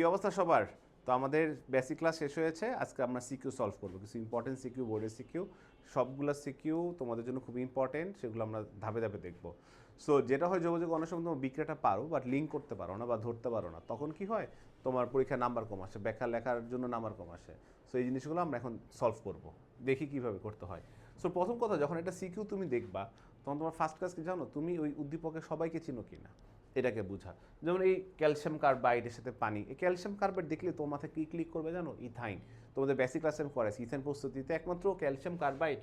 কি অবস্থা সবার, তো আমাদের বেসিক ক্লাস শেষ হয়েছে। আজকে আমরা সিকিউ সলভ করব। কিছু ইম্পর্টেন্ট সিকিউ বোর্ডের সিকিউ সবগুলো সিকিউ তোমাদের জন্য খুব ইম্পর্টেন্ট সেগুলো আমরা ধাপে ধাপে দেখব। সো যেটা হয় যোগাযোগ অনেক সময় তোমার বিক্রিয়াটা পারো বাট লিঙ্ক করতে পারো না বা ধরতে পারো না। তখন কি হয়? তোমার পরীক্ষায় নাম্বার কম আসে, ব্যাখ্যা লেখার জন্য নাম্বার কম আসে। সো এই জিনিসগুলো আমরা এখন সলভ করব, দেখি কীভাবে করতে হয়। সো প্রথম কথা, যখন একটা সিকিউ তুমি দেখবা, তখন তোমার ফার্স্ট কাজ কি জানো? তুমি ওই উদ্দীপকের সবাইকে চিনো কিনা? এটাকে বোঝা। যেমন এই ক্যালসিয়াম কার্বাইডের সাথে পানি, এই ক্যালসিয়াম কার্বাইড দেখলে তোমার মাথায় কি ক্লিক করবে জানো? ইথাইন। তোমাদের বেসিক ক্লাসে আমি ইথাইন প্রস্তুতিতে একমাত্র ক্যালসিয়াম কার্বাইড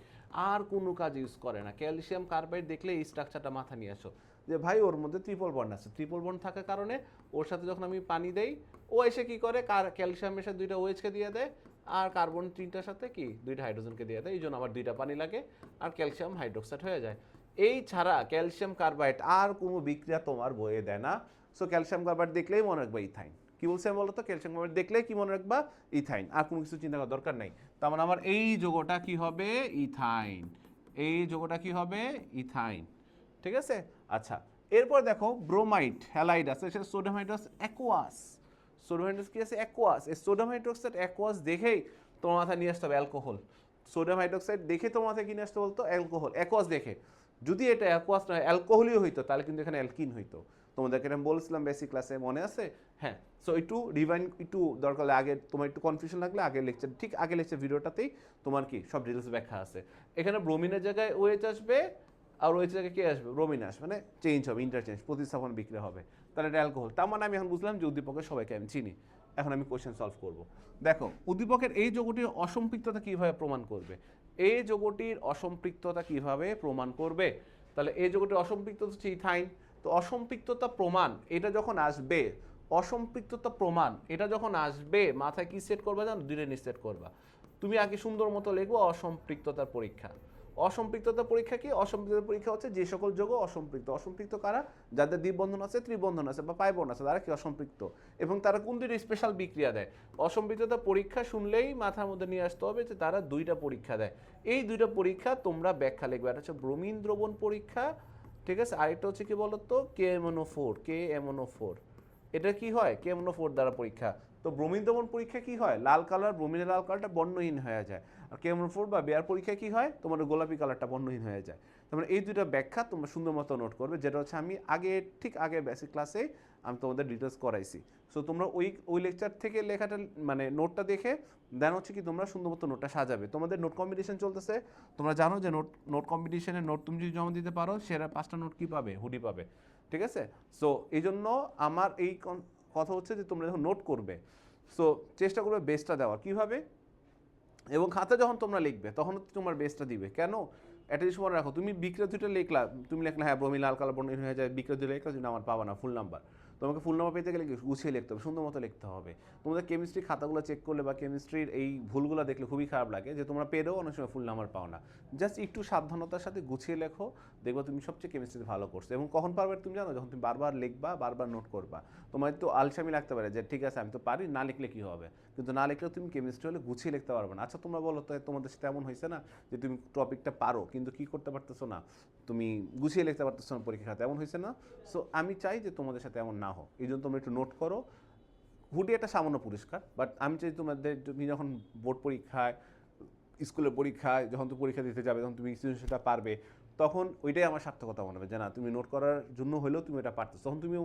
আর কোনো কাজ ইউজ করে না। ক্যালসিয়াম কার্বাইড দেখলে এই স্ট্রাকচারটা মাথা নিয়ে আসো। যে ভাই, ওর মধ্যে ত্রিপল বন্ড আছে। ত্রিপল বন্ড থাকার কারণে ওর সাথে যখন আমি পানি দেই, ও এসে কি করে? কার ক্যালসিয়ামের সাথে দুইটা ওয়েজকে দিয়ে দেয় আর কার্বন তিনটার সাথে কি? দুইটা হাইড্রোজেনকে দিয়ে দেয়। এই জন্য আবার দুইটা পানি লাগে আর ক্যালসিয়াম হাইড্রোক্সাইড হয়ে যায়। এই ছাড়া ক্যালসিয়াম কার্বাইড আর কোনো বিক্রিয়া তোমার বয়ে দেয় না। সো ক্যালসিয়াম কার্বাইড দেখলেই মনে রাখবা ইথাইন। কি বলছি আমি বলতো? ক্যালসিয়াম কার্বাইড দেখলেই কি মনে রাখবা? ইথাইন। আর কোনো কিছু চিন্তা করার দরকার নাই। তার মানে আমার এই যোগটা কি হবে? ইথাইন। এই যোগটা কি হবে? ইথাইন। ঠিক আছে? আচ্ছা এরপর দেখো ব্রোমাইড, হ্যালাইড আছে, সেটা sodium hydroxide aqueous sodium hydroxide কি আছে? অ্যাকোয়াস এই সোডিয়াম হাইড্রোক্সাইড অ্যাকোয়াস দেখেই তোমার মাথায় নিয়ে আসতে হবে অ্যালকোহল। সোডিয়াম হাইড্রোক্সাইড দেখে তোমার মাথায় কি নিয়ে আসতে বলতো? অ্যালকোহল। অ্যাকোয়াস দেখে। যদি এটা অ্যাকোয়াস না অ্যালকোহলই হইতো, তাহলে কিন্তু এখানে অ্যালকিন হইতো। তোমাদেরকে আমি বলেছিলাম বেসিক ক্লাসে মনে আছে? হ্যাঁ সো একটু রিভাইন একটু দরকার হলে আগে, তোমার একটু কনফিউশন লাগলে আগের লেকচার ঠিক আগে লেকচার ভিডিওটাতেই তোমার কি, সব ডিটেলস ব্যাখ্যা আছে। এখানে ব্রোমিনের জায়গায় ওয়েচ আসবে, আর ওয়েচ জায়গায় কে আসবে? ব্রোমিন আসবে মানে চেঞ্জ হবে ইন্টারচেঞ্জ প্রতিস্থাপন বিক্রি হবে। তাহলে এটা অ্যালকোহল তার মানে আমি এখন বুঝলাম যে উদ্দীপকের সবাইকে আমি চিনি। এখন আমি কোয়েশ্চেন সলভ করব। দেখো, উদ্দীপকের এই যোগটির অসম্পৃক্ততা কীভাবে প্রমাণ করবে? এই যোগটির অসম্পৃক্ততা কীভাবে প্রমাণ করবে? তাহলে এই যোগটির অসম্পৃক্ততা ইথাইন তো অসম্পৃক্ততা প্রমাণ, এটা যখন আসবে, অসম্পৃক্ততা প্রমাণ, এটা যখন আসবে, মাথায় কি সেট করবে জানো? দুইটা সেট করবা। তুমি আগে সুন্দর মতো লিখব, অসম্পৃক্ততার পরীক্ষা। অসম্পৃক্ততা পরীক্ষা কি? অসম্পৃক্ততা পরীক্ষা হচ্ছে যে সকল যোগ অসম্পৃক্ত। অসম্পৃক্ত কারা? যাদের দ্বিবন্ধন আছে, ত্রিবন্ধন আছে বা পাইবন্ধন আছে, তারা কি অসম্পৃক্ত? এবং তারা কোন দুইটা স্পেশাল বিক্রিয়া দেয়? অসম্পৃক্ততা পরীক্ষা শুনলেই মাথার মধ্যে নিয়ে আসতে হবে যে তারা দুইটা পরীক্ষা দেয়। এই দুইটা পরীক্ষা তোমরা ব্যাখ্যা লিখবে। একটা হচ্ছে ব্রোমিন দ্রবণ পরীক্ষা, ঠিক আছে? আরেকটা হচ্ছে কি বলতো? কে এমনো ফোর কে এমনো ফোর এটা কি হয়? কে এমনো ফোর দ্বারা পরীক্ষা। তো ব্রোমিন দ্রবণ পরীক্ষা কি হয়? লাল কালার ব্রোমিনের লাল কালারটা বর্ণহীন হয়ে যায়। আর কে ফোর বা বেয়ার পরীক্ষা কী হয়? তোমার গোলাপি কালারটা বর্ণহীন হয়ে যায়। তার মানে এই দুইটা ব্যাখ্যা তোমরা সুন্দর মতো নোট করবে, যেটা হচ্ছে আমি আগে, ঠিক আগে বেসিক ক্লাসে আমি তোমাদের ডিটেলস করাইছি। সো তোমরা ওই ওই লেকচার থেকে লেখাটা মানে নোটটা দেখে দেন হচ্ছে কি তোমরা সুন্দর মতো নোটটা সাজাবে। তোমাদের নোট কম্পিটিশন চলতেছে। তোমরা জানো যে নোট নোট কম্পিটিশনের নোট তুমি যদি জমা দিতে পারো, সেরা পাঁচটা নোট কি পাবে? হুডি পাবে। ঠিক আছে? সো এই জন্য আমার এই কথা হচ্ছে যে তোমরা যখন নোট করবে সো চেষ্টা করবে বেস্টটা দেওয়ার। কীভাবে? এবং খাতা যখন তোমরা লিখবে, তখন তোমার বেসটা দিবে। কেন? একটা জিনিস মনে রাখো, তুমি বিক্রয় দুটো লিখলা, তুমি লিখলে হ্যাঁ ব্রমি লাল কালার বর্ণহীন হয়ে যায়, বিক্রয় দুটো লিখলা, তুমি আমার পাবা না ফুল নাম্বার তোমাকে ফুল নাম্বার পেতে গেলে গুছিয়ে লিখতে হবে, সুন্দর মতো লিখতে হবে। তোমাদের কেমিস্ট্রি খাতাগুলো চেক করলে বা কেমিস্ট্রির এই ভুলগুলো দেখলে খুবই খারাপ লাগে যে তোমরা পেরেও অনেক সময় ফুল নাম্বার পাও না। জাস্ট একটু সাবধানতার সাথে গুছিয়ে লেখো, দেখবে তুমি সবচেয়ে কেমিস্ট্রিতে ভালো করছ। এবং কখন পারবে তুমি জানো? যখন তুমি বারবার লিখবা, বারবার নোট করবা। তোমার তো আলসামি লাগতে পারে যে ঠিক আছে, আমি তো পারি, না লিখলে কি হবে? কিন্তু না লিখলেও তুমি কেমিস্ট্রি হলে গুছিয়ে লিখতে পারবে না। আচ্ছা তোমরা বলো তো, তোমাদের সাথে এমন হয়েছে না যে তুমি টপিকটা পারো, কিন্তু কি করতে পারতেছো না? তুমি গুছিয়ে লিখতে পারতেছো না পরীক্ষা খাতে এমন হয়েছে না? সো আমি চাই যে তোমাদের সাথে এমন না হোক। এই জন্য তোমরা একটু নোট করো। হুডি একটা সামান্য পুরস্কার বাট আমি চাই তোমাদের তুমি যখন বোর্ড পরীক্ষায় স্কুলের পরীক্ষায়, যখন তুমি পরীক্ষা দিতে যাবে, তখন তুমি সেটা পারবে, তখন ওইটাই আমার সার্থকতা মনে হবে যে না, তুমি নোট করার জন্য হলেও তুমি এটা পারতেছো। তখন তুমি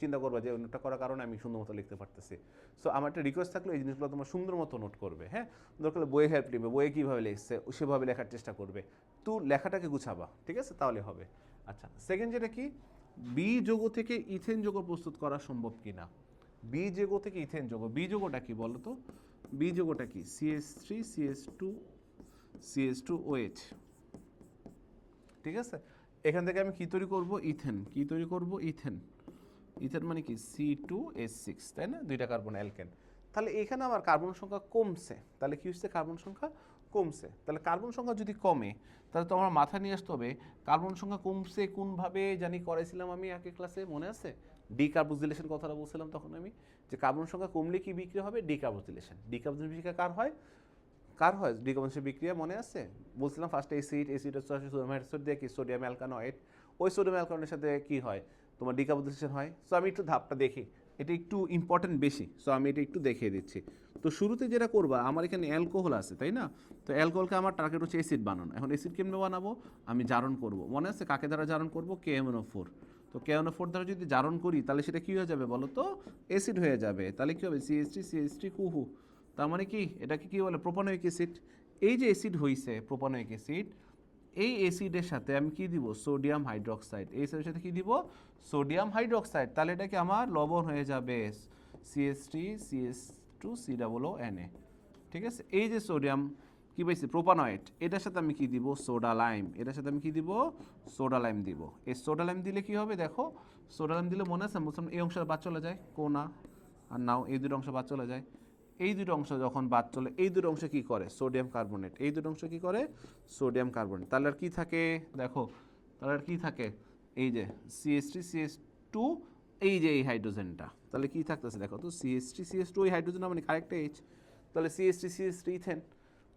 চিন্তা করবে যে নোটটা করার কারণে আমি সুন্দর মতো লিখতে পারতেছি। সো আমার একটা রিকোয়েস্ট থাকলে, এই জিনিসগুলো তোমার সুন্দর মতো নোট করবে হ্যাঁ? দরকার বইয়ে হেল্প নেবে, বইয়ে কীভাবে লিখছে সেভাবে লেখার চেষ্টা করবে। তো লেখাটাকে গুছাবা, ঠিক আছে? তাহলে হবে। আচ্ছা সেকেন্ড যেটা কি? বি যোগ থেকে ইথেন যোগ প্রস্তুত করা সম্ভব কিনা? বি যোগ থেকে ইথেন যোগ, বি যোগটা কি বলো তো বি যোগটা কি? CS three CS two CS two OH ঠিক আছে? এখান থেকে আমি কি তৈরি করব? ইথেন। কি তৈরি করব? ইথেন। ইথেন মানে কি? সি টু এস সিক্স তাই না? দুইটা কার্বন অ্যালকেন তাহলে এখানে আমার কার্বন সংখ্যা কমছে। তাহলে কি হচ্ছে? কার্বন সংখ্যা কমছে। তাহলে কার্বন সংখ্যা যদি কমে, তাহলে তো আমার মাথা নিয়ে আসতে হবে, কার্বন সংখ্যা কমছে কোনভাবে জানি করাইছিলাম আমি একে ক্লাসে মনে আছে? ডিকার্বোজিলেশন কথাটা বলছিলাম তখন আমি, যে কার্বন সংখ্যা কমলে কি বিক্রি হবে? ডিকার্বোজিলেশন ডিকার্বোজিলেশন বিক্রিয়া কার হয়? কার হয়? ডিকম্পোজিশন বিক্রিয়া মনে আছে? বলছিলাম ফার্স্ট এসিড এসিড হচ্ছে সোডিয়াম হাইড্রোক্সাইড দিয়ে কি? সোডিয়াম অ্যালকানয়েড ওই সোডিয়াম অ্যালকানয়ের সাথে কি হয়? তোমার ডিকার্বোজিলেশন হয়। সো আমি একটু ধাপটা দেখি। এটা একটু ইম্পর্টেন্ট বেশি। সো আমি এটা একটু দেখিয়ে দিচ্ছি। তো শুরুতে যেটা করবা, আমার এখানে অ্যালকোহল আছে, তাই না? তো অ্যালকোহলকে আমার টার্গেট হচ্ছে অ্যাসিড বানানো। এখন অ্যাসিড কেমনে বানাবো? আমি জারণ করব। মনে আছে কাকে দ্বারা জারণ করব? কে এমএনও ফোর তো কে এমএনও ফোর দ্বারা যদি জারণ করি, তাহলে সেটা কী হয়ে যাবে বলো তো অ্যাসিড হয়ে যাবে। তাহলে কী হবে? সিএসটি সিএসটি কুহু তার মানে কি? এটাকে কী বলে? প্রোপানোয়িক অ্যাসিড এই যে অ্যাসিড হইছে প্রোপানোয়িক অ্যাসিড এই অ্যাসিডের সাথে আমি কি দিব? সোডিয়াম হাইড্রোক্সাইড এই অ্যাসিডের সাথে কি দিব? সোডিয়াম হাইড্রোক্সাইড তাহলে এটা কি আমার লবণ হয়ে যাবে। CST CS two C double O N A ঠিক আছে? এই যে সোডিয়াম কি পাইছি? প্রোপানয়েড এটার সাথে আমি কি দিব? সোডা লাইম এটার সাথে আমি কি দিব? সোডা লাইম দিব। এই সোডা লাইম দিলে কি হবে? দেখো সোডা লাইম দিলে মনে আছে? মুসলমান, এই অংশটা বাদ চলে যায়। কোনা। আর নাও, এই দুটো অংশ বাদ চলে যায়। এই দুটো অংশ যখন বাদ চলে, এই দুটো অংশ কি করে? Sodium carbonate. এই দুটো অংশ কি করে? Sodium carbonate. তাহলে আর কি থাকে? দেখো, তাহলে আর কি থাকে? এই যে সিএস থ্রি সিএস টু এই যে এই হাইড্রোজেনটা। তাহলে কি থাকতেছে? দেখো তো সিএস থ্রি সিএস টু এই হাইড্রোজেন মানে কারেক্ট এইচ তাহলে CS three CS three ethane.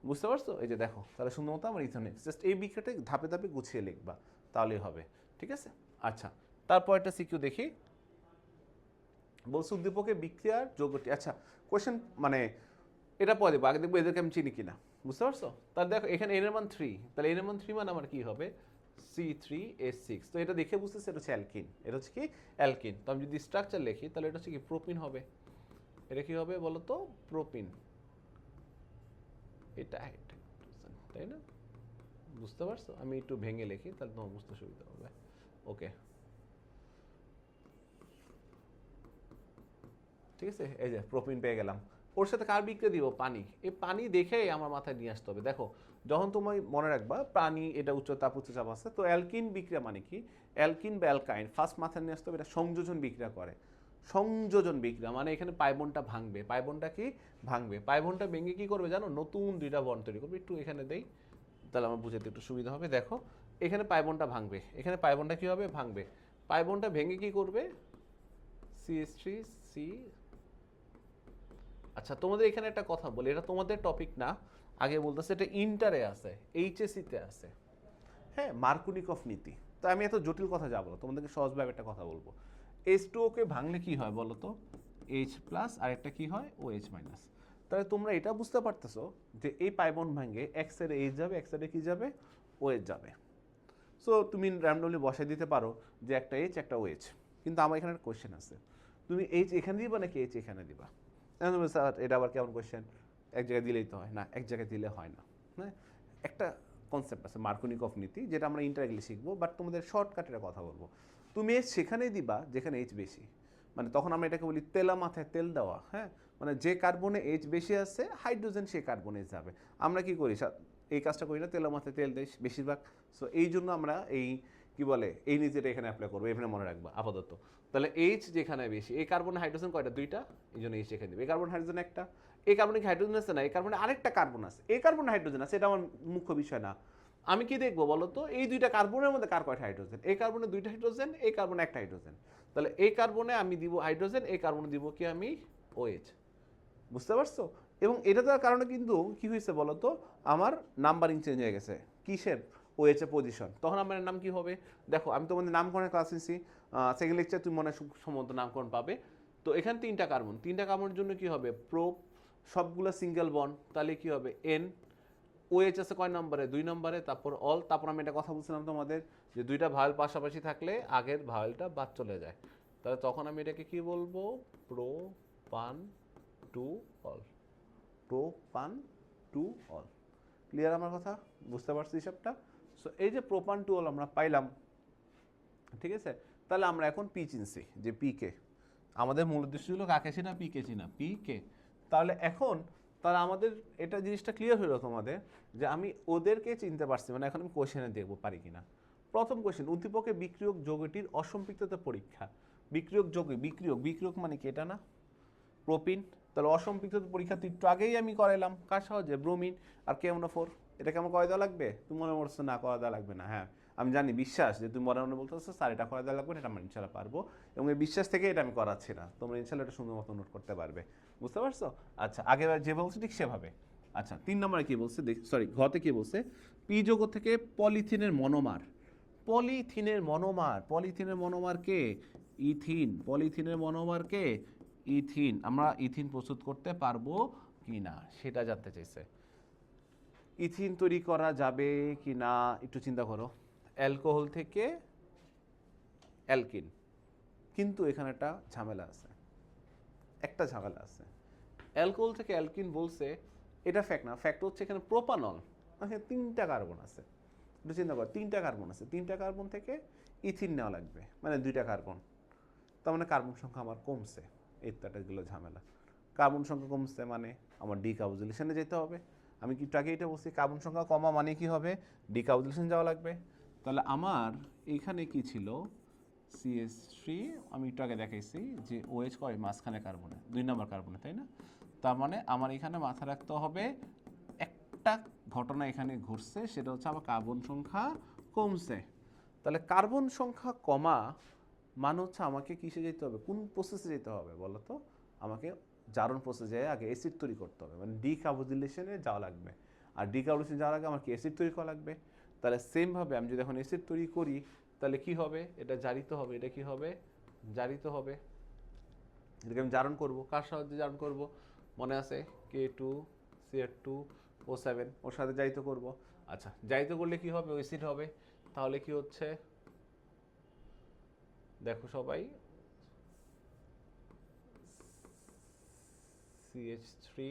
বুঝতে পারছ? এই যে দেখো, তাহলে মতো আমার ইথেন জাস্ট এই বিক্রিয়াটা ধাপে ধাপে গুছিয়ে লিখবা। তাহলেই হবে। ঠিক আছে? আচ্ছা তারপর একটা সিকিউ দেখি। বলছে উদ্দীপকে বিক্রিয়ার যোগ্যটি। আচ্ছা কোয়েশ্চেন মানে এটা পরে দেবো আগে দেখব এদেরকে আমি চিনি কিনা। বুঝতে পারছ? তাহলে দেখো, এখানে এন এর মান থ্রি তাহলে এন এর মান থ্রি মানে আমার কি হবে? সি থ্রি এস সিক্স তো এটা দেখে বুঝতেছে এটা হচ্ছে অ্যালকিন এটা হচ্ছে কি? অ্যালকিন তো আমি যদি স্ট্রাকচার লিখি, তাহলে এটা হচ্ছে কি? প্রোপিন হবে। এটা কি হবে বলো তো প্রোপিন এটা এটা তাই না? বুঝতে পারছ? আমি একটু ভেঙে লিখি, তাহলে তোমার বুঝতে সুবিধা হবে। ওকে ঠিক আছে? এই যে প্রোপিন পেয়ে গেলাম। ওর সাথে কার বিক্রি দিব? পানি। এই পানি দেখেই আমার মাথায় নিয়ে আসতে হবে। দেখো, যখন তুমি মনে রাখবা, পানি এটা উচ্চ তাপ উচ্চ চাপ আছে, তো অ্যালকিন বিক্রিয়া মানে কি? অ্যালকিন বা অ্যালকাইন ফার্স্ট মাথায় নিয়ে আসতে হবে, এটা সংযোজন বিক্রিয়া করে। সংযোজন বিক্রিয়া মানে এখানে পাইবনটা ভাঙবে। পাইবনটা কি? ভাঙবে। পাইবনটা ভেঙে কি করবে জানো? নতুন দুইটা বন্ড তৈরি করবে। একটু এখানে দেই, তাহলে আমার বুঝাতে একটু সুবিধা হবে। দেখো, এখানে পাইবনটা ভাঙবে। এখানে পাইবনটা কি হবে? ভাঙবে। পাইবনটা ভেঙে কি করবে? সি এস থ্রি সি আচ্ছা তোমাদের এখানে একটা কথা বলি, এটা তোমাদের টপিক না। আগে বলতেছে, এটা ইন্টারে আছে এইচএসিতে আছে। হ্যাঁ মার্কুনিকফ নীতি। তো আমি এত জটিল কথা যাব না, তোমাদেরকে সহজভাবে একটা কথা বলব। এইচ টু ওকে ভাঙলে কি হয় বলো তো? এইচ প্লাস আর একটা কি হয়? ও এইচ মাইনাস তাহলে তোমরা এটা বুঝতে পারতেছো যে এই পাইবন ভাঙে এক সাইডে এইচ যাবে এক সাইডে কি যাবে? ও এইচ যাবে। সো তুমি র্যান্ডমলি বসাই দিতে পারো যে একটা এইচ একটা ও এইচ কিন্তু আমার এখানে একটা কোয়েশ্চেন আছে। তুমি এইচ এখানে দিবা নাকি এইচ এখানে দিবা? স্যার এটা আবার কেমন কোয়েশ্চেন এক জায়গায় দিলেই তো হয় না, এক জায়গায় দিলে হয় না। হ্যাঁ? একটা কনসেপ্ট আছে মার্কনিকফ নীতি, যেটা আমরা ইন্টারগেলি শিখব বাট তোমাদের শর্টকাটের কথা বলব। তুমি সেখানেই দিবা যেখানে এইচ বেশি। মানে তখন আমরা এটাকে বলি তেলা মাথায় তেল দেওয়া হ্যাঁ? মানে যে কার্বনে এইচ বেশি আছে হাইড্রোজেন সেই কার্বনে যাবে। আমরা কি করি? এই কাজটা করি না তেলা মাথায় তেল দেয় বেশিরভাগ। সো এই জন্য আমরা এই কি বলে, এই নিজেটা এখানে অ্যাপ্লাই করব, এখানে মনে রাখবা, আপাতত। তাহলে এইচ যেখানে বেশি, এই কার্বন হাইড্রোজেন কয়টা? দুইটা, এই জন্য এইচ এখানে দেবে। এই কার্বন হাইড্রোজেন একটা, এই কার্বনে কি হাইড্রোজেন আছে না? এই কার্বনে আরেকটা কার্বন আছে। এই কার্বন হাইড্রোজেন আছে, এটা আমার মুখ্য বিষয় না। আমি কি দেখব বলো তো? এই দুইটা কার্বনের মধ্যে কার কয়টা হাইড্রোজেন এই কার্বনে দুইটা হাইড্রোজেন এই কার্বনে একটা হাইড্রোজেন তাহলে এই কার্বনে আমি দিব হাইড্রোজেন এই কার্বনে দিব কি আমি ওএইচ বুঝতে পারছ? এবং এটা দেওয়ার কারণে কিন্তু কি হয়েছে বলো তো? আমার নাম্বারিং চেঞ্জ হয়ে গেছে। কিসের? এর পজিশন তখন আমার নাম কি হবে? দেখো, আমি তোমাদের নামকরণের ক্লাস নিছি। সেকেন্ড লেকচার তুমি মনে সম্ভবত নামকরণ পাবে। তো এখানে তিনটা কার্বন তিনটা কার্বনের জন্য কি হবে? প্রো সবগুলো সিঙ্গেল বন তাহলে কি হবে? এন ওএইচ আছে কয় নম্বরে? দুই নম্বরে, তারপর অল তারপর আমি একটা কথা বলছিলাম তোমাদের, যে দুইটা ভাওয়েল পাশাপাশি থাকলে আগের ভাওয়েলটা বাদ চলে যায়। তাহলে তখন আমি এটাকে কি বলব? Propan two ol propan two ol clear আমার কথা? বুঝতে পারছি হিসাবটা? সো এই যে প্রোপান টু অল আমরা পাইলাম, ঠিক আছে? তাহলে আমরা এখন পি চিনছি, যে পি কে। আমাদের মূল উদ্দেশ্য ছিল কাকে চিনা? পি কে চিনা পি কে। তাহলে এখন, তাহলে আমাদের এটা জিনিসটা ক্লিয়ার হলো তোমাদের, যে আমি ওদেরকে চিনতে পারছি মানে এখন আমি কোশ্চেনে দেখব, পারি কিনা? প্রথম কোশ্চেন উদ্দীপকে বিক্রিয়ক যৌগটির অসম্পৃক্ততা পরীক্ষা। বিক্রিয়ক যৌগে, বিক্রিয়ক বিক্রিয়ক মানে কি এটা না? প্রোপিন তাহলে অসম্পৃক্ত পরীক্ষা একটু আগেই আমি করাইলাম। কার সহজে ব্রোমিন আর কেমন ফোর এটা কেমন করা দেওয়া লাগবে? তুমি মনে করছ না, করা দেওয়া লাগবে না। হ্যাঁ আমি জানি বিশ্বাস যে তুমি মনে মনে বলতেছো, স্যার, এটা করা দেওয়া লাগবে এটা আমরা ইনশাল্লাহ পারব। এবং এই বিশ্বাস থেকে এটা আমি করাচ্ছি না। তোমরা ইনশাল্লাহ এটা সুন্দর মতো নোট করতে পারবে। বুঝতে পারছ? আচ্ছা আগের যে বলছি ঠিক সেভাবে। আচ্ছা তিন নম্বরে কি বলছে? সরি ঘতে কি বলছে? পি যোগ থেকে পলিথিনের মনোমার। পলিথিনের মনোমার পলিথিনের মনোমার কে? ইথিন। পলিথিনের মনোমারকে ইথিন। আমরা ইথিন প্রস্তুত করতে পারব কি না? সেটা জানতে চাইছে। ইথিন তৈরি করা যাবে কি না একটু চিন্তা করো। অ্যালকোহল থেকে অ্যালকিন। কিন্তু এখানে একটা ঝামেলা আছে। একটা ঝামেলা আছে। অ্যালকোহল থেকে অ্যালকিন বলছে, এটা ফ্যাক্ট না ফ্যাক্ট হচ্ছে এখানে প্রোপানল এখানে তিনটা কার্বন আছে। একটু চিন্তা কর, তিনটা কার্বন আছে। তিনটা কার্বন থেকে ইথিন নেওয়া লাগবে মানে দুইটা কার্বন তার মানে কার্বন সংখ্যা আমার কমছে। ইত্যাদিগুলো ঝামেলা। কার্বন সংখ্যা কমছে মানে আমার ডিকাউজুলেশনে যেতে হবে। আমি কি আগে এটা বলছি, কার্বন সংখ্যা কমা মানে কি হবে? ডিকাউজুলেশন যাওয়া লাগবে। তাহলে আমার এখানে কি ছিল? সিএস থ্রি আমি একটু আগে দেখাইছি যে ওএইচ কয়? মাঝখানে কার্বনে, দুই নম্বর কার্বনে, তাই না? তার মানে আমার এখানে মাথা রাখতে হবে একটা ঘটনা এখানে ঘটছে, সেটা হচ্ছে আমার কার্বন সংখ্যা কমছে। তাহলে কার্বন সংখ্যা কমা মানে হচ্ছে আমাকে কিসে যেতে হবে? কোন প্রসেসে যেতে হবে বলো তো আমাকে জারণ প্রসেসে আগে অ্যাসিড তৈরি করতে হবে। মানে ডিকার্বোজিলেশনে যাওয়া লাগবে। আর ডিকার্বোজিলেশন যাওয়ার আগে আমাকে অ্যাসিড তৈরি করা লাগবে। তাহলে সেমভাবে আমি যদি এখন অ্যাসিড তৈরি করি, তাহলে কি হবে? এটা জারিত হবে। এটা কি হবে? জারিত হবে। এটাকে আমি জারণ করব। কার সাহায্যে জারণ করব? মনে আছে? K two C two O seven ওর সাথে জারিত করব। আচ্ছা জারিত করলে কি হবে? অ্যাসিড হবে। তাহলে কি হচ্ছে? দেখো সবাই সিএইচ থ্রি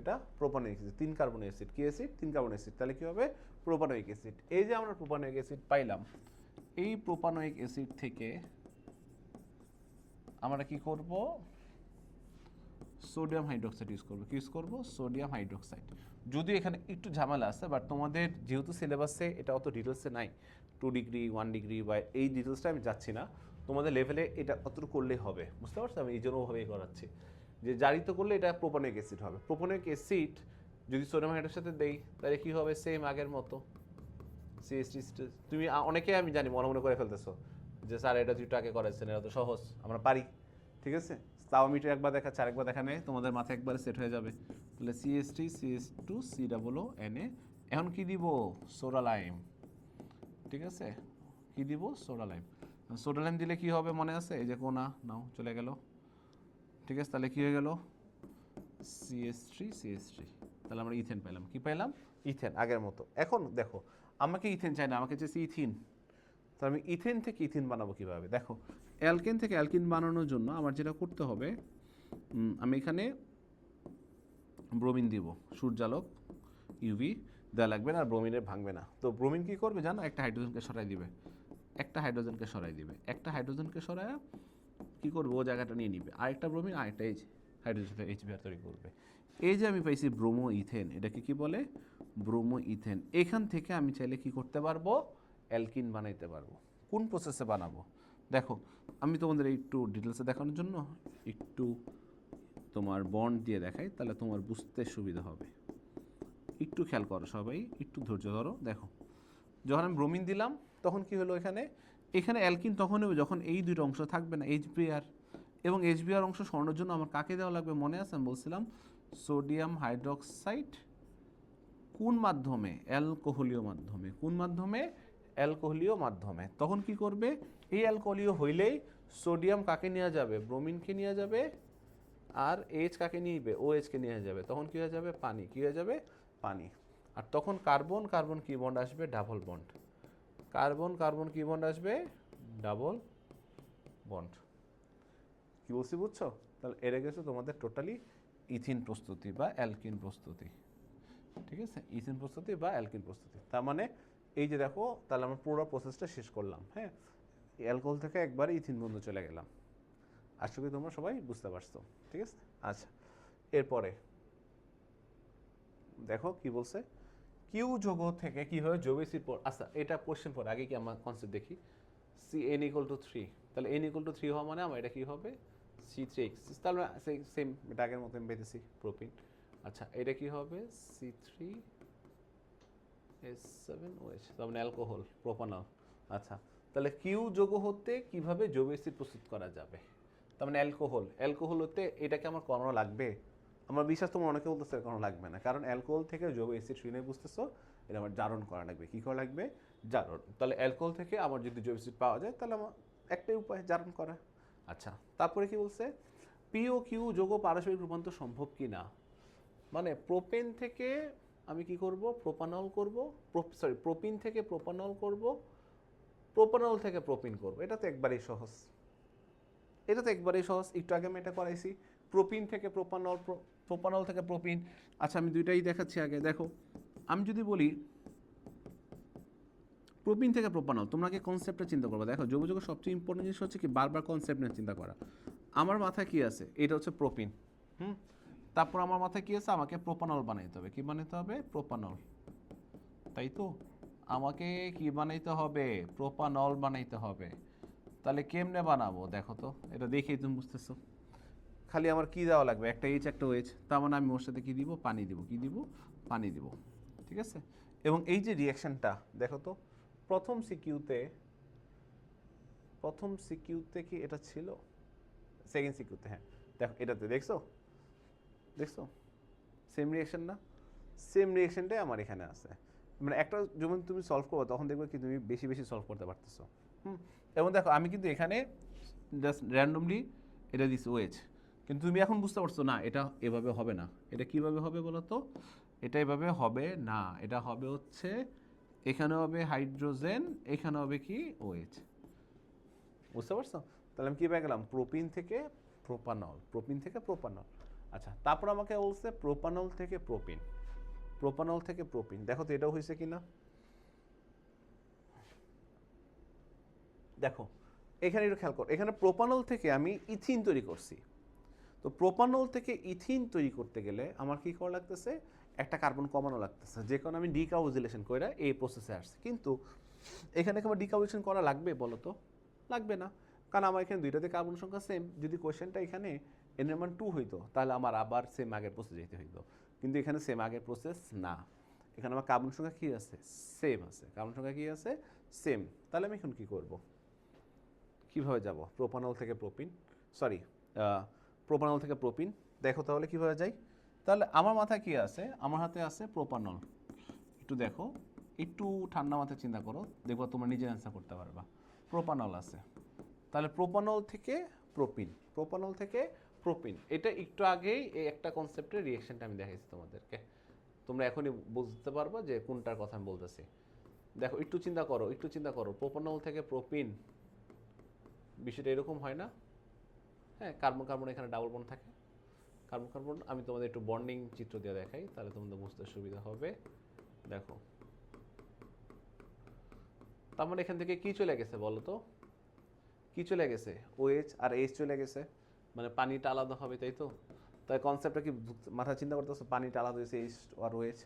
এটা প্রোপানোয়িক অ্যাসিড তিন কার্বন অ্যাসিড কি অ্যাসিড তিন কার্বন অ্যাসিড তাহলে কি হবে? প্রোপানোয়িক অ্যাসিড এই যে আমরা প্রোপানোয়িক অ্যাসিড পাইলাম, এই প্রোপানোয়িক অ্যাসিড থেকে আমরা কি করব? সোডিয়াম হাইড্রোক্সাইড ইউজ করব। কি ইউজ করব? সোডিয়াম হাইড্রোক্সাইড যদিও এখানে একটু ঝামেলা আছে বাট তোমাদের যেহেতু সিলেবাসে এটা অত ডিটেলসে নাই টু ডিগ্রি ওয়ান ডিগ্রি বা এই ডিটেলসটা আমি যাচ্ছি না। তোমাদের লেভেলে এটা অতটুকু করলেই হবে। বুঝতে পারছ? আমি এই জন্য ওভাবেই করাচ্ছি। যে জারিত করলে এটা প্রোপানিক অ্যাসিড হবে। প্রোপানিক অ্যাসিড যদি সোডিয়াম সাথে দেই, তাহলে কী হবে? সেম আগের মতো। সিএসটি তুমি অনেকে আমি জানি, মনে মনে করে ফেলতেছো, যে স্যার এটা দুটো আগে করেছেন এটা তো সহজ, আমরা পারি। ঠিক আছে? তাও এটা একবার দেখাচ্ছি, আরেকবার দেখানে তোমাদের মাথায় একবারে সেট হয়ে যাবে। তাহলে CST CS two C double N A এখন কী দিব? সোডা লাইম ঠিক আছে? কি দিব? সোডা লাইম সোডা লাইম দিলে কি হবে মনে আছে? এই যে কোনা, নাও, চলে গেল। ঠিক আছে? তাহলে কি হয়ে গেল? সিএস থ্রি সিএস থ্রি তাহলে আমরা ইথেন পেলাম কি পেলাম ইথেন আগের মতো। এখন দেখো, আমাকে ইথেন চাই না, আমাকে চাইছে ইথিন তো আমি ইথেন থেকে ইথিন বানাবো কীভাবে? দেখো অ্যালকেন থেকে অ্যালকিন বানানোর জন্য আমার যেটা করতে হবে আমি এখানে ব্রোমিন দিব, সূর্যালোক ইউভি দেওয়া লাগবে না আর ব্রোমিনের ভাঙবে না। তো ব্রোমিন কী করবে জানো? একটা হাইড্রোজেনকে সরাই দিবে। একটা হাইড্রোজেনকে সরাই দিবে। একটা হাইড্রোজেনকে সরায় কি করবে? ও জায়গাটা নিয়ে নিবে। আরেকটা ব্রোমিন আরেকটা এইচ হাইড্রোজেন এইচ বিআর তৈরি করবে। এই যে আমি পাইছি ব্রোমো ইথেন এটাকে কি বলে? ব্রোমো ইথেন এখান থেকে আমি চাইলে কি করতে পারব? অ্যালকিন বানাইতে পারব। কোন প্রসেসে বানাবো? দেখো, আমি তোমাদের একটু ডিটেলসে দেখানোর জন্য একটু তোমার বন্ড দিয়ে দেখাই, তাহলে তোমার বুঝতে সুবিধা হবে। একটু খেয়াল করো সবাই, একটু ধৈর্য ধরো, দেখো। যখন আমি ব্রোমিন দিলাম, তখন কি হলো এখানে? এখানে অ্যালকিন তখন হবে, যখন এই দুইটা অংশ থাকবে না এইচবিআর এবং এইচবিআর অংশ সরানোর জন্য আমার কাকে দেওয়া লাগবে মনে আছে? আমি বলছিলাম সোডিয়াম হাইড্রোক্সাইড কোন মাধ্যমে? অ্যালকোহলীয় মাধ্যমে। কোন মাধ্যমে? অ্যালকোহলীয় মাধ্যমে। তখন কি করবে? এই অ্যালকোহলীয় হইলেই সোডিয়াম কাকে নেওয়া যাবে? ব্রোমিনকে নেওয়া যাবে, আর এইচ কাকে নিবে? ও এইচকে নিয়ে যাবে। তখন কি হয়ে যাবে? পানি। কি হয়ে যাবে? পানি। আর তখন কার্বন কার্বন কি বন্ড আসবে? ডাবল বন্ড কার্বন কার্বন কি বন্ড আসবে? ডাবল বন্ড কি বলছি বুঝছ? তাহলে এর গেছে তোমাদের টোটালি ইথিন প্রস্তুতি বা অ্যালকিন প্রস্তুতি। ঠিক আছে? ইথিন প্রস্তুতি বা অ্যালকিন প্রস্তুতি। তার মানে এই যে দেখো তাহলে আমরা পুরো প্রসেসটা শেষ করলাম হ্যাঁ? অ্যালকোহল থেকে একবারে ইথিন বন্ধ চলে গেলাম। আশা করি তোমরা সবাই বুঝতে পারছ। ঠিক আছে? আচ্ছা এরপরে দেখো কি বলছে? কিউ যোগ থেকে কি হয়? যোগেসির পর আচ্ছা এটা কোশ্চেন পর, আগে কি আমার কনসেপ্ট দেখি? C N equal to three তাহলে এন ইকুয়াল টু থ্রি হওয়া মানে আমার এটা কি হবে? সি থ্রি এক্স তাহলে সেই সেম এটা আগের মতো আমি প্রোপিন আচ্ছা এটা কি হবে? C three S seven OH তার মানে অ্যালকোহল প্রোপানল আচ্ছা তাহলে কিউ যোগ হতে কীভাবে যোগ অ্যাসিড প্রস্তুত করা যাবে? তার মানে অ্যালকোহল অ্যালকোহল হতে এটাকে আমার করানো লাগবে? আমার বিশ্বাস তোমার অনেকে বলতেছে কোনো লাগবে না। কারণ অ্যালকোহল থেকে যোগ অ্যাসিড শুনে বুঝতেছো, এটা আমার জারণ করা লাগবে। কী করা লাগবে? জারণ। তাহলে অ্যালকোহল থেকে আমার যদি জৈব অ্যাসিড পাওয়া যায়, তাহলে আমার একটাই উপায়, জারণ করা। আচ্ছা তারপরে কি বলছে? পি ও কিউ যোগ পারস্পরিক রূপান্তর সম্ভব কি না মানে প্রোপেন থেকে আমি কি করব? প্রোপানল করব। সরি প্রোপিন থেকে প্রোপানল করব। প্রোপানল থেকে প্রোপিন করব। এটা তো একবারেই সহজ। এটা তো একবারেই সহজ। একটু আগে আমি এটা করাইছি। প্রোপিন থেকে প্রোপানল প্রোপানল থেকে প্রোপিন আচ্ছা আমি দুইটাই দেখাচ্ছি আগে। দেখো, আমি যদি বলি প্রোপিন থেকে প্রোপানল তোমরা কি কনসেপ্টটা চিন্তা করবে। দেখো যোগ যোগ সবচেয়ে ইম্পর্টেন্ট জিনিস হচ্ছে কি, বারবার কনসেপ্ট নিয়ে চিন্তা করা। আমার মাথায় কি আছে? এটা হচ্ছে প্রোপিন হুম? তারপর আমার মাথায় কি আছে? আমাকে প্রোপানল বানাইতে হবে। কি বানাইতে হবে? প্রোপানল তাই তো? আমাকে কি বানাইতে হবে? প্রোপানল বানাইতে হবে। তাহলে কেমনে বানাবো? দেখো তো, এটা দেখেই তুমি বুঝতেছো। খালি আমার কি দেওয়া লাগবে? একটা এইচ একটা ওয়েচ তার মানে আমি ওর সাথে কী দিব? পানি দিব। কি দিব? পানি দিব। ঠিক আছে? এবং এই যে রিয়াকশনটা দেখো তো, প্রথম সিকিউতে প্রথম সিকিউতে কি এটা ছিল? সেকেন্ড সিকিউতে হ্যাঁ। দেখো, এটাতে, দেখছ? দেখছ? সেম রিয়াকশন না? সেম রিয়াকশনটাই আমার এখানে আছে। মানে একটা যখন তুমি সলভ করবে, তখন দেখবে কি তুমি বেশি বেশি সলভ করতে পারতেছো। হুম? এবং দেখো, আমি কিন্তু এখানে জাস্ট র্যান্ডমলি এটা দিস ওয়েজ কিন্তু তুমি এখন বুঝতে পারছ, না, এটা এভাবে হবে না। এটা কীভাবে হবে বলো তো? এটা এভাবে হবে না। এটা হবে হচ্ছে, এখানে হবে হাইড্রোজেন, এখানে হবে কি? ওয়েজ বুঝতে পারছ? তাহলে আমি কি পেয়ে গেলাম? প্রোপিন থেকে প্রোপানল। প্রোপিন থেকে প্রোপানল। আচ্ছা তারপর আমাকে বলছে প্রোপানল থেকে প্রোপিন। প্রোপানল থেকে প্রোপিন। দেখো তো এটাও হয়েছে কি না দেখো, এখানে একটু খেয়াল করো। এখানে প্রোপানল থেকে আমি ইথিন তৈরি করছি। তো প্রোপানল থেকে ইথিন তৈরি করতে গেলে আমার কি করা লাগতেছে? একটা কার্বন কমানো লাগতেছে। যে কারণে আমি ডিকার্বোজিলেশন করে এই প্রসেসে আসছি। কিন্তু এখানে আমার ডিকার্বোজিলেশন করা লাগবে বলো তো লাগবে না। কারণ আমার এখানে দুইটাতে কার্বন সংখ্যা সেম যদি কোয়েশ্চেনটা এখানে এনের টু হইতো, তাহলে আমার আবার সেম আগের প্রসেস যেতে হইতো। কিন্তু এখানে সেম আগের প্রসেস না। এখানে আমার কার্বন সংখ্যা কী আছে? সেম আছে। কার্বন সংখ্যা কী আছে? সেম তাহলে আমি এখন কী করব? কীভাবে যাব? প্রোপানল থেকে প্রোপিন। সরি প্রোপানল থেকে প্রোপিন। দেখো তাহলে কীভাবে যাই? তাহলে আমার মাথায় কি আছে? আমার হাতে আছে প্রোপানল। একটু দেখো। একটু ঠান্ডা মাথায় চিন্তা করো। দেখব তোমরা নিজে অ্যান্সার করতে পারবা। প্রোপানল আছে। তাহলে প্রোপানল থেকে প্রোপিন। প্রোপানল থেকে প্রোপিন। এটা একটু আগেই এই একটা কনসেপ্টের রিয়েকশনটা আমি দেখাইছি তোমাদেরকে। তোমরা এখনই বুঝতে পারবা যে কোনটার কথা আমি বলতেছি। দেখো, একটু চিন্তা করো, একটু চিন্তা করো। প্রোপানল থেকে প্রোপিন। বিষয়টা এরকম হয় না? হ্যাঁ কার্বন কার্বন এখানে ডাবল বন্ড থাকে। কার্বন কার্বন, আমি তোমাদের একটু বন্ডিং চিত্র দিয়ে দেখাই, তাহলে তোমাদের বুঝতে সুবিধা হবে। দেখো। তার মানে এখান থেকে কি চলে গেছে বলো তো? কি চলে গেছে? ওএইচ আর এইচ চলে গেছে। মানে পানিটা আলাদা হবে, তাই তো? তাই কনসেপ্টটা কি মাথা চিন্তা করতেছো? পানিটা আলাদা হয়েছে এইচ আর ওএইচ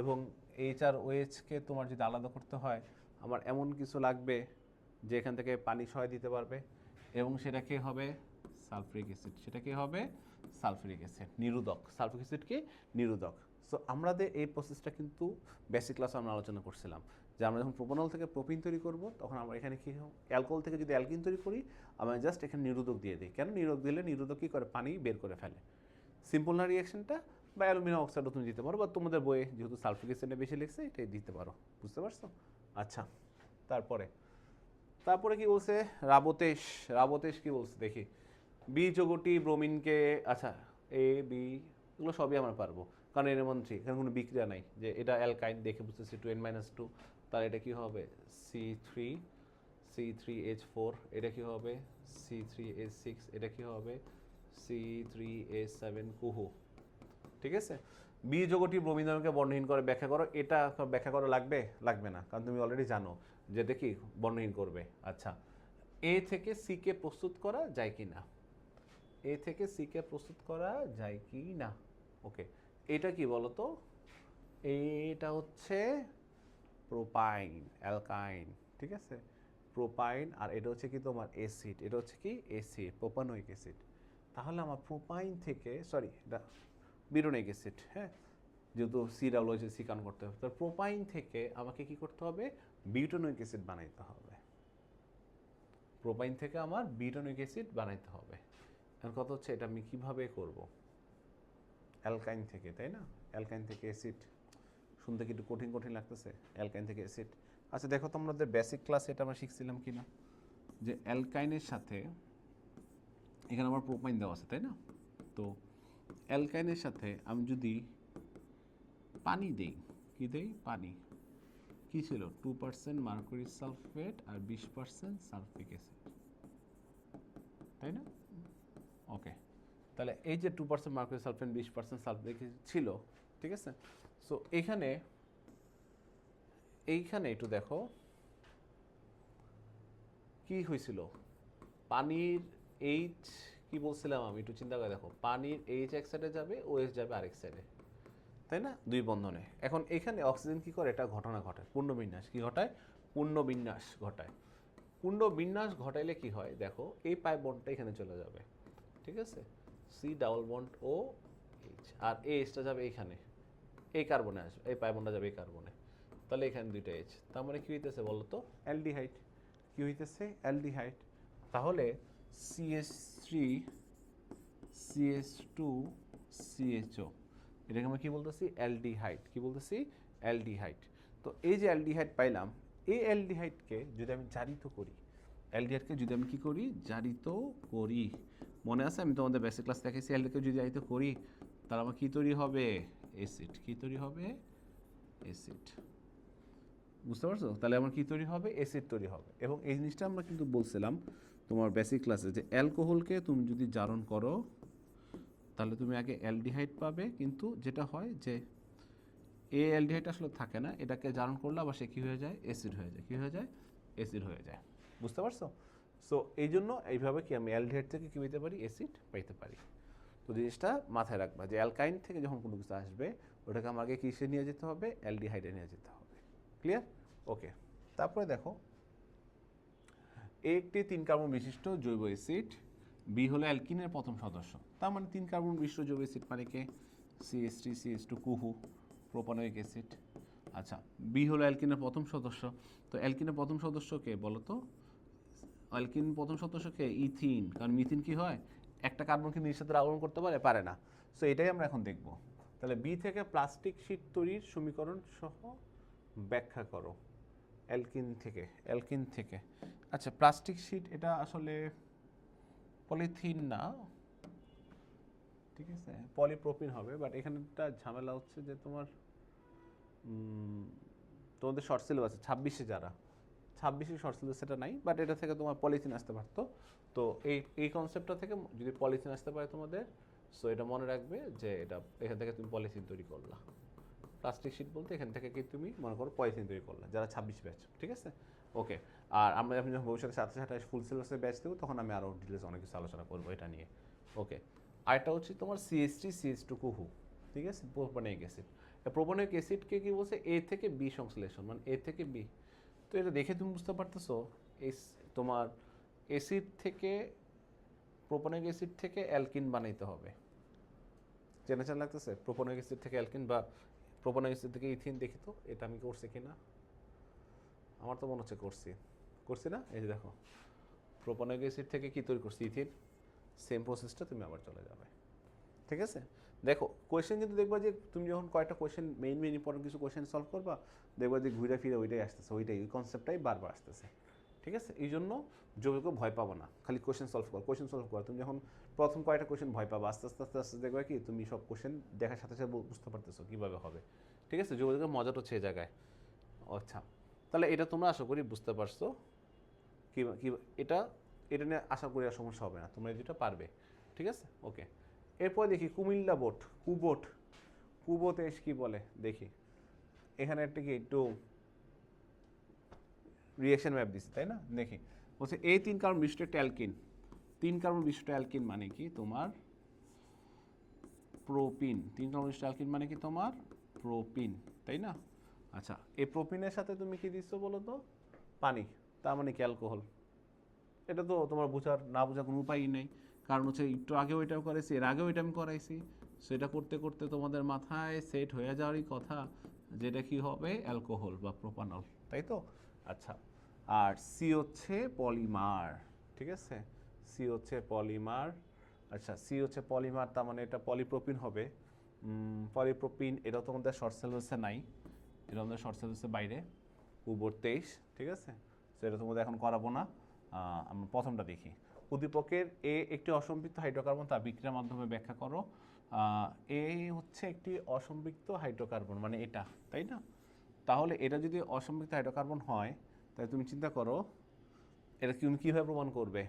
এবং এইচ আর ওএইচকে তোমার যদি আলাদা করতে হয়, আমার এমন কিছু লাগবে যে এখান থেকে পানি সহায় দিতে পারবে। এবং সেটা কি হবে সালফ্রিক অ্যাসিড। সেটা কি হবে? সালফ্রিক অ্যাসিড নিরোধক সালফ্রিক অ্যাসিড কি? নিরোধক সো আমাদের এই প্রসেসটা কিন্তু বেসিক ক্লাসে আমরা আলোচনা করছিলাম যে আমরা যখন প্রোপানল থেকে প্রোপিন তৈরি করব, তখন আমরা এখানে কি অ্যালকোহল থেকে যদি অ্যালকিন তৈরি করি, আমরা জাস্ট এখানে নিরোধক দিয়ে দিই। কেন নিরোধক দিলে? নিরোধক কী করে? পানি বের করে ফেলে। সিম্পল না রিয়াকশনটা বা অ্যালুমিনিয়াম অক্সাইডও তুমি দিতে পারো, বা তোমাদের বইয়ে যেহেতু সালফ্রিক অ্যাসিডে বেশি লিখছে, এটাই দিতে পারো। বুঝতে পারছ? আচ্ছা তারপরে। তারপরে কি বলছে? রাবতেশ। রাবতেশ কি বলছে? দেখি। বি যোগটি ব্রোমিনকে আচ্ছা এ, বি, এগুলো সবই আমরা পারব। কারণ এর মধ্যে এখানে কোনো বিক্রিয়া নাই। যে এটা অ্যালকাইন, দেখে বুঝতেছি টু এন মাইনাস টু, তার এটা কি হবে? C three C three H four, এটা কী হবে? সি থ্রি এইচ সিক্স, এটা কি হবে? সি থ্রি এইচ সেভেন, কুহু। ঠিক আছে? বি যোগটি ব্রোমিনকে বর্ণহীন করে ব্যাখ্যা করো। এটা ব্যাখ্যা করা লাগবে? লাগবে না, কারণ তুমি অলরেডি জানো যে দেখি বর্ণহীন করবে। আচ্ছা এ থেকে সি কে প্রস্তুত করা যায় কি না এ থেকে সি কে প্রস্তুত করা যায় কি না? ওকে, এটা কি বলো তো এটা হচ্ছে প্রোপাইন, অ্যালকাইন, ঠিক আছে? প্রোপাইন আর এটা হচ্ছে কি তোমার অ্যাসিড, এটা হচ্ছে কি অ্যাসিড প্রোপানোইক অ্যাসিড। তাহলে আমার প্রোপাইন থেকে, সরি, এটা বিরোনিক অ্যাসিড হ্যাঁ? যেহেতু সি ডাবল হয়েছে সি করতে হবে। তো প্রোপাইন থেকে আমাকে কি করতে হবে? বিউটানোইক অ্যাসিড বানাইতে হবে। প্রোপাইন থেকে আমার বিউটানোইক অ্যাসিড বানাইতে হবে। এখন কথা হচ্ছে এটা আমি কীভাবে করব? অ্যালকাইন থেকে, তাই না? অ্যালকাইন থেকে অ্যাসিড, শুনতে কি একটু কঠিন কঠিন লাগতেছে? অ্যালকাইন থেকে অ্যাসিড। আচ্ছা দেখো তো আমাদের বেসিক ক্লাসে এটা আমরা শিখছিলাম কি না যে অ্যালকাইনের সাথে, এখানে আমার প্রোপাইন দেওয়া আছে, তাই না? তো অ্যালকাইনের সাথে আমি যদি পানি দেই, কি দেই? পানি। কি ছিল? টু পার্সেন্ট মার্কুরি সালফেট আর বিশ পার্সেন্ট সালফিক অ্যাসিড তাই না? ওকে তাহলে এই যে টু পার্সেন্ট মার্কুরি সালফেট বিশ পার্সেন্ট সালফিক ছিল, ঠিক আছে? সো এখানে, এইখানে একটু দেখো। কি হয়েছিল? পানির এইচ কি বলছিলাম আমি? একটু চিন্তা করে দেখো। পানির এইচ এক সাইডে যাবে ও এস যাবে আরেক সাইডে তাই না? দুই বন্ধনে। এখন এখানে অক্সিজেন কি করে? এটা ঘটনা ঘটায় পূর্ণবিন্যাস কি ঘটায়? পূর্ণবিন্যাস ঘটায়। পূর্ণবিন্যাস ঘটাইলে কি হয়? দেখো, এই পাই বন্ডটা এখানে চলে যাবে। ঠিক আছে? C double bond O H আর এইচটা যাবে এইখানে এই কার্বনে আসবে। এই পাই বন্ডটা যাবে এই কার্বনে তাহলে এখানে দুইটা এইচ তার মানে কি হইতেছে বলো তো অ্যালডিহাইড কি হইতেছে? অ্যালডিহাইড তাহলে CH three CH two CHO এটাকে আমরা কি বলতেছি? অ্যালডিহাইড কি বলতেছি? অ্যালডিহাইড তো এই যে অ্যালডিহাইড পাইলাম এই অ্যালডিহাইডকে যদি আমি জারিত করি অ্যালডিহাইডকে যদি আমি কি করি? জারিত করি। মনে আছে? আমি তোমাদের বেসিক ক্লাস দেখেছি অ্যালডিহাইডকে যদি জারিত করি, তাহলে আমার কি তৈরি হবে? অ্যাসিড কি তৈরি হবে? অ্যাসিড বুঝতে পারছ? তাহলে আমার কি তৈরি হবে? অ্যাসিড তৈরি হবে। এবং এই জিনিসটা আমরা কিন্তু বলছিলাম তোমার বেসিক ক্লাসে যে অ্যালকোহলকে তুমি যদি জারণ করো, তাহলে তুমি আগে অ্যালডিহাইড পাবে। কিন্তু যেটা হয় যে, এ অ্যালডিহাইড আসলে থাকে না। এটাকে জারণ করলে আবার সে কী হয়ে যায়? অ্যাসিড হয়ে যায়। কী হয়ে যায়? অ্যাসিড হয়ে যায়। বুঝতে পারছ? সো এই জন্য এইভাবে কি আমি অ্যালডিহাইড থেকে কী পেতে পারি? অ্যাসিড পাইতে পারি। তো জিনিসটা মাথায় রাখবা যে অ্যালকাইন থেকে যখন কোনো কিছু আসবে, ওটাকে আমাকে কিসে নিয়ে যেতে হবে? অ্যালডিহাইডে নিয়ে যেতে হবে। ক্লিয়ার ওকে তারপরে দেখো এ একটি তিন কার্বন বিশিষ্ট জৈব অ্যাসিড বি হলো অ্যালকিনের প্রথম সদস্য। তার মানে তিন কার্বন বিশিষ্ট জৈব অ্যাসিড মানে কে? সিএস থ্রি সিএস টু কুহু, প্রোপানোয়িক অ্যাসিড। আচ্ছা বি হলো অ্যালকিনের প্রথম সদস্য। তো অ্যালকিনের প্রথম সদস্য কে বলো তো অ্যালকিন প্রথম সদস্য কে ইথিন, কারণ মিথিন কি হয়? একটা কার্বন কি সাথে আবরণ করতে পারে? পারে না। সো এটাই আমরা এখন দেখব। তাহলে বি থেকে প্লাস্টিক শীট তৈরির সমীকরণ সহ ব্যাখ্যা করো। অ্যালকিন থেকে অ্যালকিন থেকে। আচ্ছা প্লাস্টিক শীট এটা আসলে পলিথিন না। ঠিক আছে? পলিপ্রোপিন হবে বাট এখানে একটা ঝামেলা হচ্ছে যে তোমার তোমাদের শর্ট সিলেবাস ছাব্বিশে যারা। ছাব্বিশে শর্ট সিলেবাস সেটা নাই বাট এটা থেকে তোমার পলিথিন আসতে পারতো। তো এই এই কনসেপ্টটা থেকে যদি পলিথিন আসতে পারে তোমাদের সো এটা মনে রাখবে যে এটা, এখান থেকে তুমি পলিথিন তৈরি করলা। প্লাস্টিক শিট বলতে এখান থেকে কি তুমি মনে করো পলিথিন তৈরি করলে, যারা ছাব্বিশ ব্যাচ ঠিক আছে? ওকে আর আমরা আপনি যখন ভবিষ্যতে সাথে সাথে ফুল সিলেবাসের ব্যাচ দেবো, তখন আমি আরও ডিটেলস অনেক কিছু আলোচনা করব এটা নিয়ে। ওকে আরেকটা হচ্ছে তোমার সিএসটি সিএস টু কুহু ঠিক আছে? প্রোপানিক অ্যাসিড প্রোপানিক অ্যাসিডকে কি বলছে? এ থেকে বি সংশ্লেষণ মানে এ থেকে বি তো এটা দেখে তুমি বুঝতে পারতেছো, এস, তোমার অ্যাসিড থেকে প্রোপানিক অ্যাসিড থেকে অ্যালকিন বানাইতে হবে। চেনা লাগতেছে? প্রোপানিক অ্যাসিড থেকে অ্যালকিন বা প্রোপানিক অ্যাসিড থেকে ইথিন দেখি তো, এটা আমি করছি কি না আমার তো মনে হচ্ছে করছি। করছি না? এই যে দেখো প্রোপানিক অ্যাসিড থেকে কী তৈরি করছি? ইথিন সেম প্রসেসটা তুমি আবার চলে যাবে। ঠিক আছে? দেখো কোয়েশ্চেন কিন্তু দেখবা যে তুমি যখন কয়েকটা কোয়েশ্চেন মেইন মেইন ইম্পর্টেন্ট কিছু কোয়েশ্চেন সলভ করবা, দেখবা যে ঘুরে ফিরে ওইটাই আসতেছে, ওইটাই, ওই কনসেপ্টটাই বারবার আসতেছে। ঠিক আছে? এই জন্য যোগ্য ভয় পাবো না। খালি কোয়েশ্চেন সলভ কর কোয়েশ্চেন সলভ কর। তুমি যখন প্রথম কয়েকটা কোয়েশ্চেন ভয় পাবো, আস্তে আস্তে আস্তে আস্তে দেখবে কি, তুমি সব কোয়েশ্চেন দেখার সাথে সাথে বুঝতে পারতেছো কীভাবে হবে। ঠিক আছে? যোগাযোগের মজাটা হচ্ছে এই জায়গায়। আচ্ছা তাহলে এটা তোমরা আশা করি বুঝতে পারছ কি এটা এটা নিয়ে আশা করি আর সমস্যা হবে না। তোমরা দুটো পারবে। ঠিক আছে? ওকে এরপর দেখি কুমিল্লা বোট, কুবোট। কুবোতে এস কি বলে? দেখি। এখানে একটা কি একটু রিয়েকশন ম্যাপ দিচ্ছে তাই না? দেখি। বলছে, এই তিন কার্বন বিশিষ্ট ট্যালকিন। তিন কার্বন বিশিষ্ট অ্যালকিন মানে কি? তোমার প্রোপিন। তিন কার্বন বিশিষ্ট অ্যালকিন মানে কি তোমার? প্রোপিন, তাই না? আচ্ছা এই প্রোপিনের সাথে তুমি কি দিচ্ছ বলো তো? পানি, তার মানে কি? অ্যালকোহল। এটা তো তোমার বোঝার, না বোঝার কোনো উপায়ই নেই। কারণ হচ্ছে একটু আগেও এটাও করাইছি, এর আগেও এটা আমি করাইছি। সেটা করতে করতে তোমাদের মাথায় সেট হয়ে যাওয়ারই কথা, যেটা কি হবে? অ্যালকোহল বা প্রোপানল, তাই তো? আচ্ছা আর সি হচ্ছে পলিমার, ঠিক আছে? সি হচ্ছে পলিমার আচ্ছা সি হচ্ছে পলিমার, তার মানে এটা পলিপ্রোপিন হবে। পলিপ্রোপিন এটাও তোমাদের শর্ট সিলেবাসে নাই, এটা আমাদের শর্ট সিলেবাসের বাইরে, উবর তেইশ, ঠিক আছে? সেটা তোমাদের এখন করাবো না। আমরা প্রথমটা দেখি। উদ্দীপকের এ একটি অসম্পৃক্ত হাইড্রোকার্বন তা বিক্রিয়ার মাধ্যমে ব্যাখ্যা করো। এ হচ্ছে একটি অসম্পৃক্ত হাইড্রোকার্বন মানে এটা, তাই না? তাহলে এটা যদি অসম্পৃক্ত হাইড্রোকার্বন হয়, তাহলে তুমি চিন্তা করো, এটা তুমি কীভাবে প্রমাণ করবে?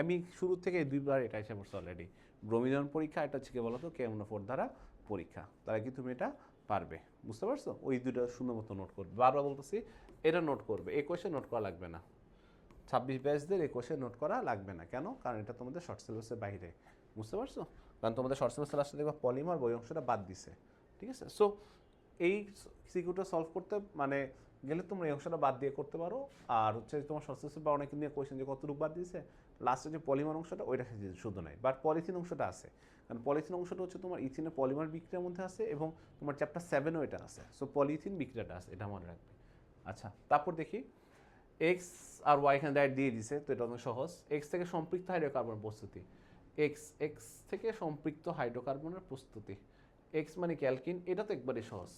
আমি শুরু থেকে দুইবার এটা এসে পড়ছি অলরেডি ব্রোমিজন পরীক্ষা, এটা হচ্ছে বলো তো কেমন ফোর দ্বারা পরীক্ষা। তাহলে কি তুমি এটা পারবে? বুঝতে পারছ? ওই দুটো শূন্য মতো নোট করবে। বারবার বলতেছি, এটা নোট করবে। এই কোয়েশন নোট করা লাগবে না। ছাব্বিশ ব্যাচদের এই কোয়েশন নোট করা লাগবে না। কেন? কারণ এটা তোমাদের শর্ট সিলেবাসের বাইরে। বুঝতে পারছ? কারণ তোমাদের শর্ট সিলেবাসের লাস্টে দেখবা পলিমার বই অংশটা বাদ দিছে। ঠিক আছে? সো এই সিকিউরিটা সলভ করতে মানে গেলে তোমরা এই অংশটা বাদ দিয়ে করতে পারো। আর হচ্ছে তোমার শর্ট সিলেবাস বা অনেক নিয়ে কোয়েশন যে কতটুকু বাদ দিয়েছে লাস্টে যে পলিমার অংশটা, ওইটা শুধু নাই। বাট পলিথিন অংশটা আছে। কারণ পলিথিন অংশটা হচ্ছে তোমার ইথিনের পলিমার বিক্রিয়ার মধ্যে আছে এবং তোমার চ্যাপ্টার সেভেনও এটা আছে। সো পলিথিন বিক্রিয়াটা আছে, এটা মনে রাখবে। আচ্ছা তারপর দেখি এক্স আর ওয়াই এখানে ডাইরেক্ট দিয়ে দিছে, তো এটা অনেক সহজ। এক্স থেকে সম্পৃক্ত হাইড্রোকার্বন প্রস্তুতি। এক্স এক্স থেকে সম্পৃক্ত হাইড্রোকার্বনের প্রস্তুতি। এক্স মানে ক্যালকিন, এটা তো একবারই সহজ।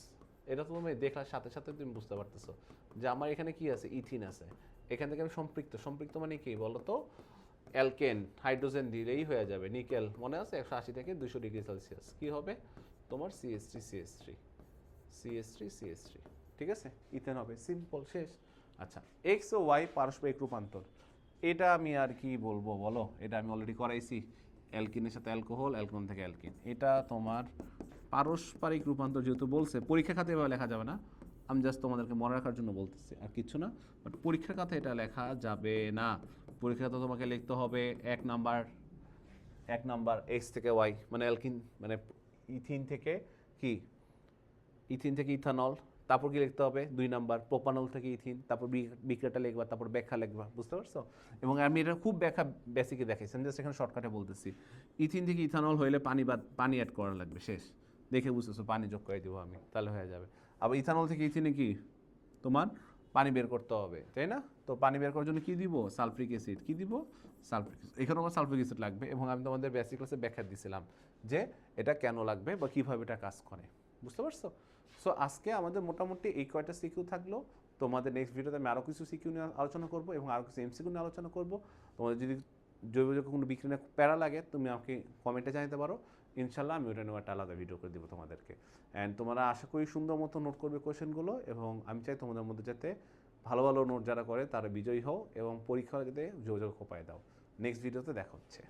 এটা তো তুমি দেখার সাথে সাথে তুমি বুঝতে পারতেছো যে আমার এখানে কি আছে? ইথিন আছে। এখান থেকে আমি সম্পৃক্ত। সম্পৃক্ত মানে কি বলো তো অ্যালকেন, হাইড্রোজেন দিলেই হয়ে যাবে। নিকেল মনে আছে? একশো আশি থেকে দুশো ডিগ্রি সেলসিয়াস। কি হবে? তোমার CH three CH three CH three CH three. ঠিক আছে? ইথেন হবে। সিম্পল, শেষ। আচ্ছা এক্স ও ওয়াই পারস্পরিক রূপান্তর। এটা আমি আর কি বলব বলো? এটা আমি অলরেডি করাইছি। অ্যালকিনের সাথে অ্যালকোহল অ্যালকোহল থেকে অ্যালকিন এটা তোমার পারস্পরিক রূপান্তর যেহেতু বলছে পরীক্ষা খাতে এভাবে লেখা যাবে না। আমি জাস্ট তোমাদেরকে মনে রাখার জন্য বলতেছি, আর কিছু না। বাট পরীক্ষার খাতে এটা লেখা যাবে না। পরীক্ষাতে তোমাকে লিখতে হবে এক নাম্বার এক নাম্বার এক্স থেকে ওয়াই মানে অ্যালকিন মানে ইথিন থেকে কি? ইথিন থেকে ইথানল। তারপর কি লিখতে হবে? দুই নাম্বার প্রোপানল থেকে ইথিন তারপর বি- বিক্রিয়াটা লিখবা, তারপর ব্যাখ্যা লিখবা, বুঝতে পারছ? এবং আমি এটা খুব ব্যাখ্যা বেসিকে দেখাইছি, আমি জাস্ট এখানে শর্টকাটে বলতেছি। ইথিন থেকে ইথানল হইলে পানি বাদ, পানি অ্যাড করা লাগবে, শেষ। দেখে বুঝতেছো, পানি যোগ করে দিব আমি, তাহলে হয়ে যাবে। আবার ইথানল থেকে ইথিনে কি? তোমার পানি বের করতে হবে, তাই না? তো পানি বের করার জন্য কি দিব? সালফ্রিক অ্যাসিড কী দিব? সালফ্রিক এখানে আমার সালফ্রিক অ্যাসিড লাগবে এবং আমি তোমাদের বেসিক ক্লাসে ব্যাখ্যা দিছিলাম যে এটা কেন লাগবে বা কীভাবে এটা কাজ করে, বুঝতে পারছ? সো আজকে আমাদের মোটামুটি এই কয়টা সিকিউ থাকল। তোমাদের নেক্সট ভিডিওতে আমি আরও কিছু সিকিউ নিয়ে আলোচনা করব এবং আরও কিছু এমসিকিউ নিয়ে আলোচনা করব। তোমাদের যদি জৈব যৌগ কোনো বিক্রি নিয়ে প্যারা লাগে, তুমি আমাকে কমেন্টে জানাতে পারো। ইনশাল্লাহ আমি ওটা নিয়ে একটা আলাদা ভিডিও করে দেবো তোমাদেরকে। অ্যান্ড তোমরা আশা করি সুন্দর মতো নোট করবে কোয়েশনগুলো এবং আমি চাই তোমাদের মধ্যে যাতে ভালো ভালো নোট যারা করে তারা বিজয়ী হও এবং পরীক্ষা যাতে যোগাযোগ কোপায় দাও। নেক্সট ভিডিওতে দেখা হচ্ছে।